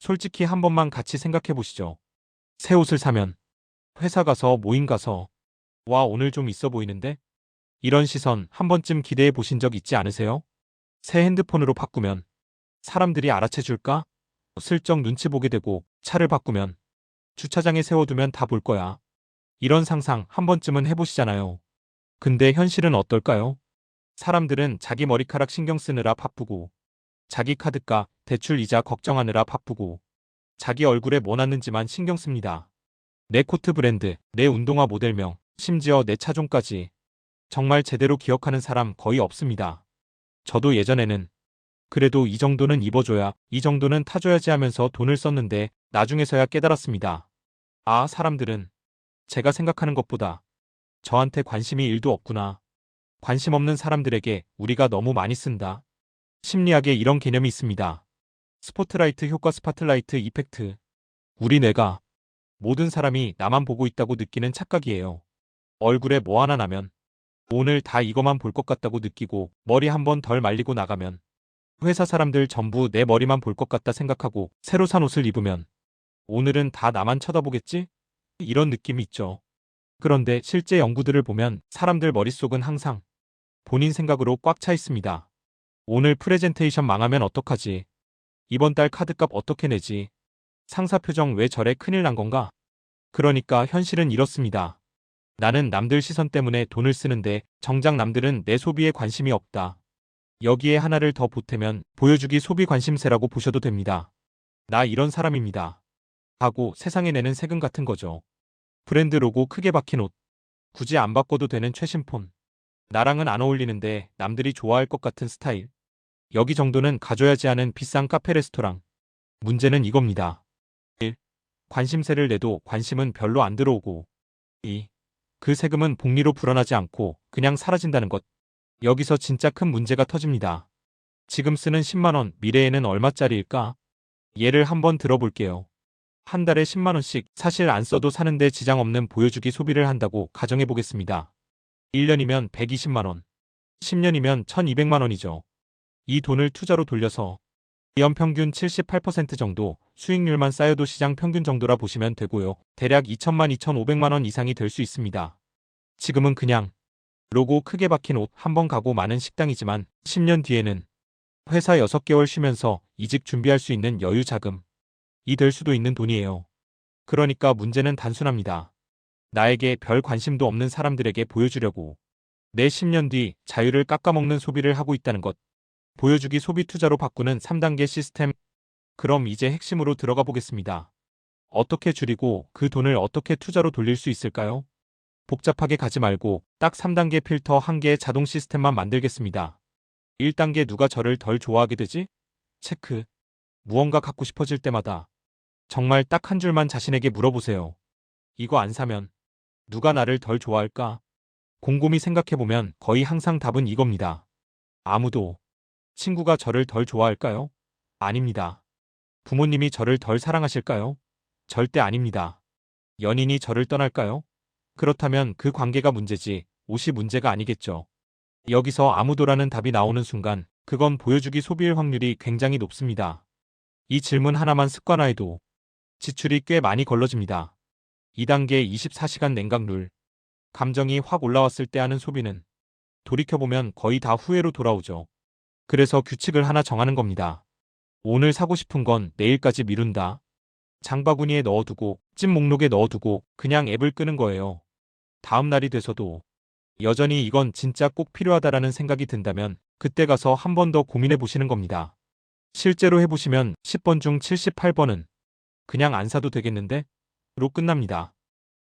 솔직히 한 번만 같이 생각해 보시죠. 새 옷을 사면 회사 가서 모임 가서 와 오늘 좀 있어 보이는데? 이런 시선 한 번쯤 기대해 보신 적 있지 않으세요? 새 핸드폰으로 바꾸면 사람들이 알아채 줄까? 슬쩍 눈치 보게 되고 차를 바꾸면 주차장에 세워두면 다 볼 거야. 이런 상상 한 번쯤은 해보시잖아요. 근데 현실은 어떨까요? 사람들은 자기 머리카락 신경 쓰느라 바쁘고 자기 카드값, 대출 이자 걱정하느라 바쁘고 자기 얼굴에 뭐 났는지만 신경 씁니다. 내 코트 브랜드, 내 운동화 모델명, 심지어 내 차종까지 정말 제대로 기억하는 사람 거의 없습니다. 저도 예전에는 그래도 이 정도는 입어줘야, 이 정도는 타줘야지 하면서 돈을 썼는데 나중에서야 깨달았습니다. 아, 사람들은 제가 생각하는 것보다 저한테 관심이 일도 없구나. 관심 없는 사람들에게 우리가 너무 많이 쓴다. 심리학에 이런 개념이 있습니다. 스포트라이트 효과 스파트라이트 이펙트. 우리 뇌가 모든 사람이 나만 보고 있다고 느끼는 착각이에요. 얼굴에 뭐 하나 나면 오늘 다 이거만 볼 것 같다고 느끼고 머리 한 번 덜 말리고 나가면 회사 사람들 전부 내 머리만 볼 것 같다 생각하고 새로 산 옷을 입으면 오늘은 다 나만 쳐다보겠지? 이런 느낌이 있죠. 그런데 실제 연구들을 보면 사람들 머릿속은 항상 본인 생각으로 꽉 차 있습니다. 오늘 프레젠테이션 망하면 어떡하지? 이번 달 카드값 어떻게 내지? 상사 표정 왜 저래 큰일 난 건가? 그러니까 현실은 이렇습니다. 나는 남들 시선 때문에 돈을 쓰는데 정작 남들은 내 소비에 관심이 없다. 여기에 하나를 더 보태면 보여주기 소비 관심세라고 보셔도 됩니다. 나 이런 사람입니다. 하고 세상에 내는 세금 같은 거죠. 브랜드 로고 크게 박힌 옷. 굳이 안 바꿔도 되는 최신 폰. 나랑은 안 어울리는데 남들이 좋아할 것 같은 스타일. 여기 정도는 가져야지 하는 비싼 카페 레스토랑. 문제는 이겁니다. 1. 관심세를 내도 관심은 별로 안 들어오고 2. 그 세금은 복리로 불어나지 않고 그냥 사라진다는 것. 여기서 진짜 큰 문제가 터집니다. 지금 쓰는 10만원, 미래에는 얼마짜리일까? 예를 한번 들어볼게요. 한 달에 10만원씩 사실 안 써도 사는데 지장 없는 보여주기 소비를 한다고 가정해 보겠습니다. 1년이면 120만원, 10년이면 1200만원이죠. 이 돈을 투자로 돌려서 연평균 78% 정도 수익률만 쌓여도 시장 평균 정도라 보시면 되고요. 대략 2천만 2,500만 원 이상이 될 수 있습니다. 지금은 그냥 로고 크게 박힌 옷 한 번 가고 많은 식당이지만 10년 뒤에는 회사 6개월 쉬면서 이직 준비할 수 있는 여유 자금 이 될 수도 있는 돈이에요. 그러니까 문제는 단순합니다. 나에게 별 관심도 없는 사람들에게 보여주려고 내 10년 뒤 자유를 깎아먹는 소비를 하고 있다는 것. 보여주기 소비 투자로 바꾸는 3단계 시스템. 그럼 이제 핵심으로 들어가 보겠습니다. 어떻게 줄이고 그 돈을 어떻게 투자로 돌릴 수 있을까요? 복잡하게 가지 말고 딱 3단계 필터 한 개의 자동 시스템만 만들겠습니다. 1단계 누가 저를 덜 좋아하게 되지? 체크. 무언가 갖고 싶어질 때마다 정말 딱 한 줄만 자신에게 물어보세요. 이거 안 사면 누가 나를 덜 좋아할까? 곰곰이 생각해보면 거의 항상 답은 이겁니다. 아무도. 친구가 저를 덜 좋아할까요? 아닙니다. 부모님이 저를 덜 사랑하실까요? 절대 아닙니다. 연인이 저를 떠날까요? 그렇다면 그 관계가 문제지 옷이 문제가 아니겠죠. 여기서 아무도라는 답이 나오는 순간 그건 보여주기 소비일 확률이 굉장히 높습니다. 이 질문 하나만 습관화해도 지출이 꽤 많이 걸러집니다. 2단계 24시간 냉각 룰. 감정이 확 올라왔을 때 하는 소비는 돌이켜보면 거의 다 후회로 돌아오죠. 그래서 규칙을 하나 정하는 겁니다. 오늘 사고 싶은 건 내일까지 미룬다. 장바구니에 넣어두고 찜 목록에 넣어두고 그냥 앱을 끄는 거예요. 다음 날이 돼서도 여전히 이건 진짜 꼭 필요하다라는 생각이 든다면 그때 가서 한 번 더 고민해 보시는 겁니다. 실제로 해보시면 10번 중 78번은 그냥 안 사도 되겠는데? 로 끝납니다.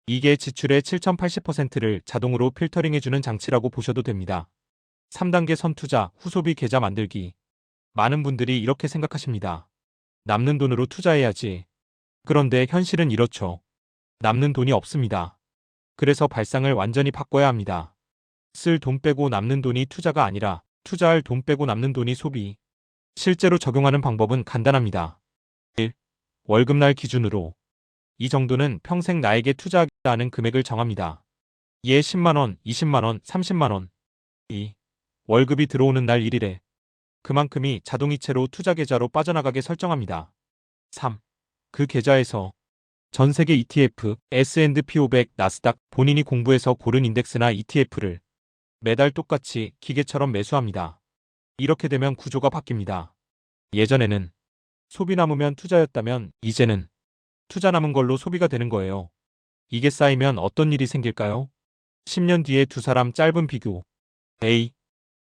이게 지출의 7080%를 자동으로 필터링해주는 장치라고 보셔도 됩니다. 3단계 선투자, 후소비 계좌 만들기. 많은 분들이 이렇게 생각하십니다. 남는 돈으로 투자해야지. 그런데 현실은 이렇죠. 남는 돈이 없습니다. 그래서 발상을 완전히 바꿔야 합니다. 쓸 돈 빼고 남는 돈이 투자가 아니라 투자할 돈 빼고 남는 돈이 소비. 실제로 적용하는 방법은 간단합니다. 1. 월급날 기준으로 이 정도는 평생 나에게 투자하겠다는 금액을 정합니다. 예 10만원, 20만원, 30만원. 2. 월급이 들어오는 날 1일에 그만큼이 자동이체로 투자 계좌로 빠져나가게 설정합니다. 3. 그 계좌에서 전 세계 ETF, S&P 500, 나스닥 본인이 공부해서 고른 인덱스나 ETF를 매달 똑같이 기계처럼 매수합니다. 이렇게 되면 구조가 바뀝니다. 예전에는 소비 남으면 투자였다면 이제는 투자 남은 걸로 소비가 되는 거예요. 이게 쌓이면 어떤 일이 생길까요? 10년 뒤에 두 사람 짧은 비교. A.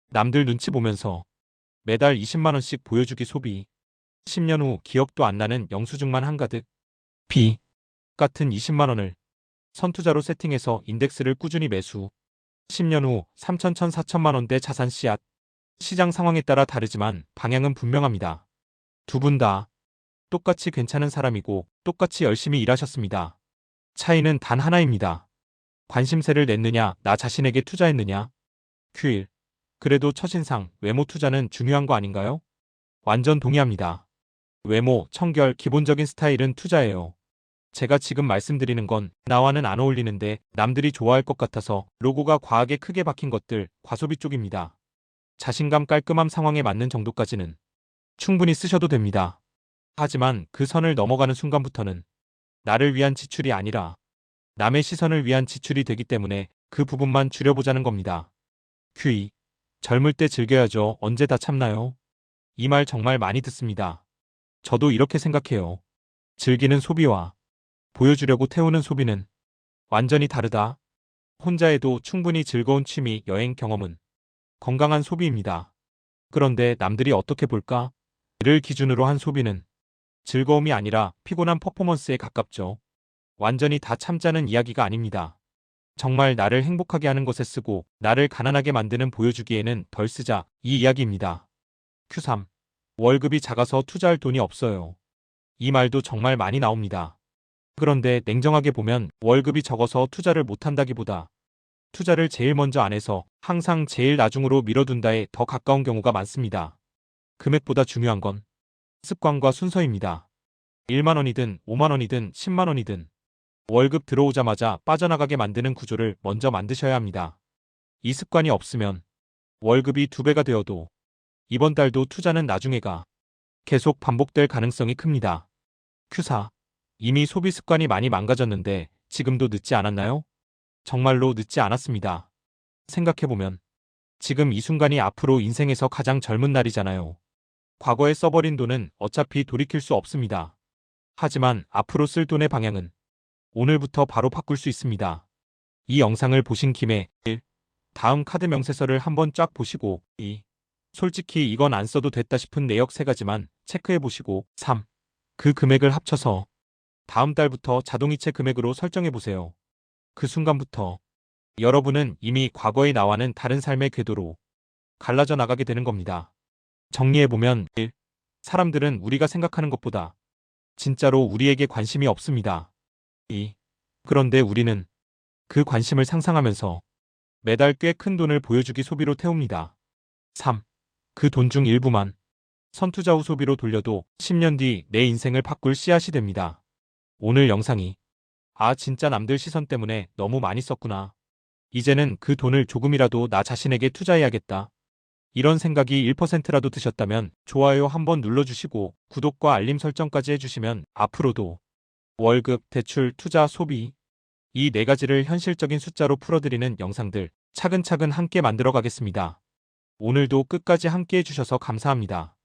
남들 눈치 보면서 매달 20만원씩 보여주기 소비. 10년 후 기억도 안 나는 영수증만 한가득. B. 같은 20만원을 선투자로 세팅해서 인덱스를 꾸준히 매수. 10년 후 3천 1천 4천만원대 자산 씨앗. 시장 상황에 따라 다르지만 방향은 분명합니다. 두 분 다 똑같이 괜찮은 사람이고 똑같이 열심히 일하셨습니다. 차이는 단 하나입니다. 관심세를 냈느냐, 나 자신에게 투자했느냐. q1 그래도 첫인상, 외모 투자는 중요한 거 아닌가요? 완전 동의합니다. 외모, 청결, 기본적인 스타일은 투자예요. 제가 지금 말씀드리는 건 나와는 안 어울리는데 남들이 좋아할 것 같아서 로고가 과하게 크게 박힌 것들, 과소비 쪽입니다. 자신감 깔끔함 상황에 맞는 정도까지는 충분히 쓰셔도 됩니다. 하지만 그 선을 넘어가는 순간부터는 나를 위한 지출이 아니라 남의 시선을 위한 지출이 되기 때문에 그 부분만 줄여보자는 겁니다. Q2. 젊을 때 즐겨야죠. 언제 다 참나요? 이 말 정말 많이 듣습니다. 저도 이렇게 생각해요. 즐기는 소비와 보여주려고 태우는 소비는 완전히 다르다. 혼자 해도 충분히 즐거운 취미, 여행 경험은 건강한 소비입니다. 그런데 남들이 어떻게 볼까? 를 기준으로 한 소비는 즐거움이 아니라 피곤한 퍼포먼스에 가깝죠. 완전히 다 참자는 이야기가 아닙니다. 정말 나를 행복하게 하는 것에 쓰고 나를 가난하게 만드는 보여주기에는 덜 쓰자 이 이야기입니다. Q3. 월급이 작아서 투자할 돈이 없어요. 이 말도 정말 많이 나옵니다. 그런데 냉정하게 보면 월급이 적어서 투자를 못한다기보다 투자를 제일 먼저 안 해서 항상 제일 나중으로 미뤄둔다에 더 가까운 경우가 많습니다. 금액보다 중요한 건 습관과 순서입니다. 1만원이든 5만원이든 10만원이든 월급 들어오자마자 빠져나가게 만드는 구조를 먼저 만드셔야 합니다. 이 습관이 없으면 월급이 두 배가 되어도 이번 달도 투자는 나중에가 계속 반복될 가능성이 큽니다. Q4. 이미 소비 습관이 많이 망가졌는데 지금도 늦지 않았나요? 정말로 늦지 않았습니다. 생각해보면 지금 이 순간이 앞으로 인생에서 가장 젊은 날이잖아요. 과거에 써버린 돈은 어차피 돌이킬 수 없습니다. 하지만 앞으로 쓸 돈의 방향은 오늘부터 바로 바꿀 수 있습니다. 이 영상을 보신 김에 1. 다음 카드 명세서를 한번 쫙 보시고 2. 솔직히 이건 안 써도 됐다 싶은 내역 3가지만 체크해 보시고 3. 그 금액을 합쳐서 다음 달부터 자동이체 금액으로 설정해 보세요. 그 순간부터 여러분은 이미 과거의 나와는 다른 삶의 궤도로 갈라져 나가게 되는 겁니다. 정리해보면 1. 사람들은 우리가 생각하는 것보다 진짜로 우리에게 관심이 없습니다. 2. 그런데 우리는 그 관심을 상상하면서 매달 꽤 큰 돈을 보여주기 소비로 태웁니다. 3. 그 돈 중 일부만 선투자 후 소비로 돌려도 10년 뒤 내 인생을 바꿀 씨앗이 됩니다. 오늘 영상이 아 진짜 남들 시선 때문에 너무 많이 썼구나. 이제는 그 돈을 조금이라도 나 자신에게 투자해야겠다. 이런 생각이 1%라도 드셨다면 좋아요 한번 눌러주시고 구독과 알림 설정까지 해주시면 앞으로도 월급, 대출, 투자, 소비 이 네 가지를 현실적인 숫자로 풀어드리는 영상들 차근차근 함께 만들어 가겠습니다. 오늘도 끝까지 함께 해주셔서 감사합니다.